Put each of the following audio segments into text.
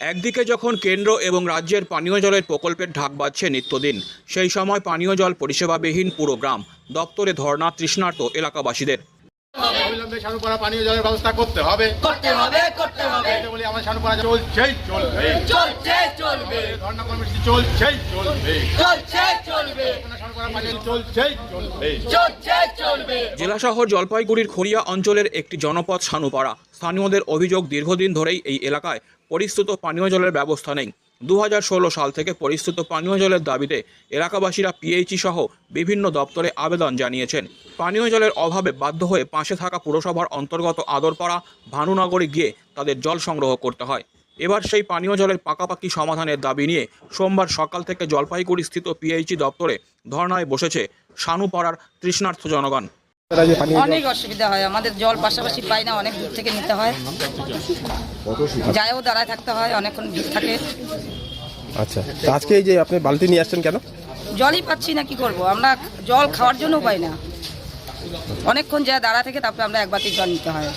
একদিকে যখন কেন্দ্র এবং রাজ্যের পানীয় জলের প্রকল্পের ঢাক বাজছে নিত্যদিন সেই সময় পানীয় জল পরিষেবাবিহীন পুরো গ্রাম দপ্তরে ধর্ণা তৃষ্ণার্ত এলাকাবাসীদের। অবিলম্বে সানুপাড়া পানীয় জলের ব্যবস্থা করতে হবে। করতে হবে করতে হবে। এটা বলি আমার সানুপাড়া চলছেই চলবে। চলছে চলবে। ধর্ণা কর্মসূচি চলছেই চলবে। চলছে চলবে। সানুপাড়া পানীয় জল চলছেই চলবে। চলছে চলবে। জেলা শহর জলপাইগুড়ির খড়িয়া অঞ্চলের একটি জনপদ সানুপাড়া স্থানীয়দের অভিযোগ দীর্ঘদিন ধরেই এই এলাকায় পরিস্থিত পানীয় জলের ব্যবস্থা নেই। দু হাজার ষোলো সাল থেকে পরিস্থিত পানীয় জলের দাবিতে এলাকাবাসীরা পিএইচই সহ বিভিন্ন দপ্তরে আবেদন জানিয়েছেন। পানীয় জলের অভাবে বাধ্য হয়ে পাশে থাকা পুরসভার অন্তর্গত আদরপাড়া, ভানুনগরে গিয়ে তাদের জল সংগ্রহ করতে হয়। এবার সেই পানীয় জলের পাকাপাকি সমাধানের দাবি নিয়ে সোমবার সকাল থেকে জলপাইগুড়ি স্থিত পিএইচই দপ্তরে ধর্নায় বসেছে সানুপাড়ার তৃষ্ণার্থ জনগণ। অনেক অসুবিধা হয় আমাদের জল পাশাপাশি পাই না অনেক দূর থেকে নিতে হয়। যায়ও দাঁড়ায় থাকতে হয় অনেকক্ষণ ভিড় থাকে। আচ্ছা আজকে এই যে আপনি বালতি নিয়ে আসছেন কেন? জলই পাচ্ছি না কি করব? আমরা জল খাওয়ার জন্য পাই না। অনেকক্ষণ যা দাঁড়া থেকে তারপরে আমরা এক বাতি জল নিতে হয়।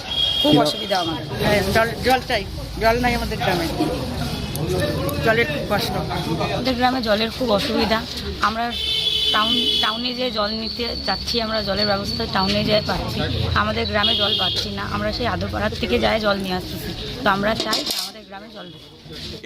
খুব অসুবিধা আমাদের। হ্যাঁ, জল জল চাই। জল নাই আমাদের গ্রামে। জলের খুব কষ্ট। আমাদের গ্রামে জলের খুব অসুবিধা। আমরা টাউন টাউনে যে জল নিতে যাচ্ছি, আমরা জলের ব্যবস্থা টাউনে যেয়ে পাচ্ছি, আমাদের গ্রামে জল পাচ্ছি না, আমরা সেই আদরপাড়ার থেকে যাই জল নিয়ে আসতেছি। তো আমরা চাই আমাদের গ্রামে জল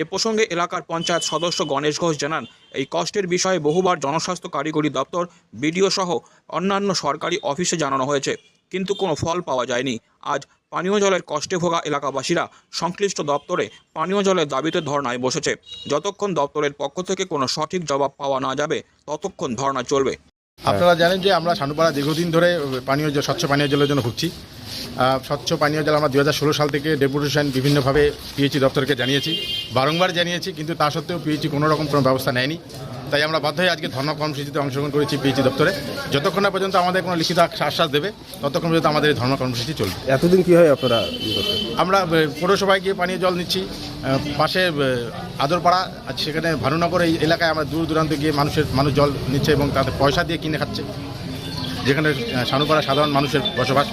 এ প্রসঙ্গে এলাকার পঞ্চায়েত সদস্য গণেশ ঘোষ জানান, এই কষ্টের বিষয়ে বহুবার জনস্বাস্থ্য কারিগরি দপ্তর, বিডিও সহ অন্যান্য সরকারি অফিসে জানানো হয়েছে, কিন্তু কোনো ফল পাওয়া যায়নি। আজ পানীয় জলের কষ্টে ভোগা এলাকাবাসীরা সংশ্লিষ্ট দপ্তরে পানীয় জলের দাবিতে ধর্নায় বসেছে। যতক্ষণ দপ্তরের পক্ষ থেকে কোনো সঠিক জবাব পাওয়া না যাবে, ততক্ষণ ধর্না চলবে। আপনারা জানেন যে আমরা সানুপাড়া দীর্ঘদিন ধরে পানীয় স্বচ্ছ পানীয় জলের জন্য ভুগছি। স্বচ্ছ পানীয় জল আমরা দু হাজার ষোলো সাল থেকে ডেপুটেশন বিভিন্নভাবে পিএইচি দপ্তরকে জানিয়েছি। বারংবার জানিয়েছি কিন্তু তা সত্ত্বেও পিএইচি কোনো রকম কোনো ব্যবস্থা নেয়নি। তাই আমরা বাধ্য হয়ে আজকে ধর্ম কর্মসূচিতে অংশগ্রহণ করেছি পিএইচি দপ্তরে। যতক্ষণ না পর্যন্ত আমাদের কোনো লিখিত আশ্বাস দেবে ততক্ষণ পর্যন্ত আমাদের এই ধর্ম কর্মসূচি চলবে। এতদিন কী হয় আপনারা ইয়ে আমরা পৌরসভায় গিয়ে পানীয় জল নিচ্ছি পাশে আদরপাড়া আর সেখানে ভানুনগর এই এলাকায় আমরা দূর দূরান্তে গিয়ে মানুষের মানুষ জল নিচ্ছে এবং তাদের পয়সা দিয়ে কিনে খাচ্ছে। যেখানে সানুপাড়া সাধারণ মানুষের বসবাস।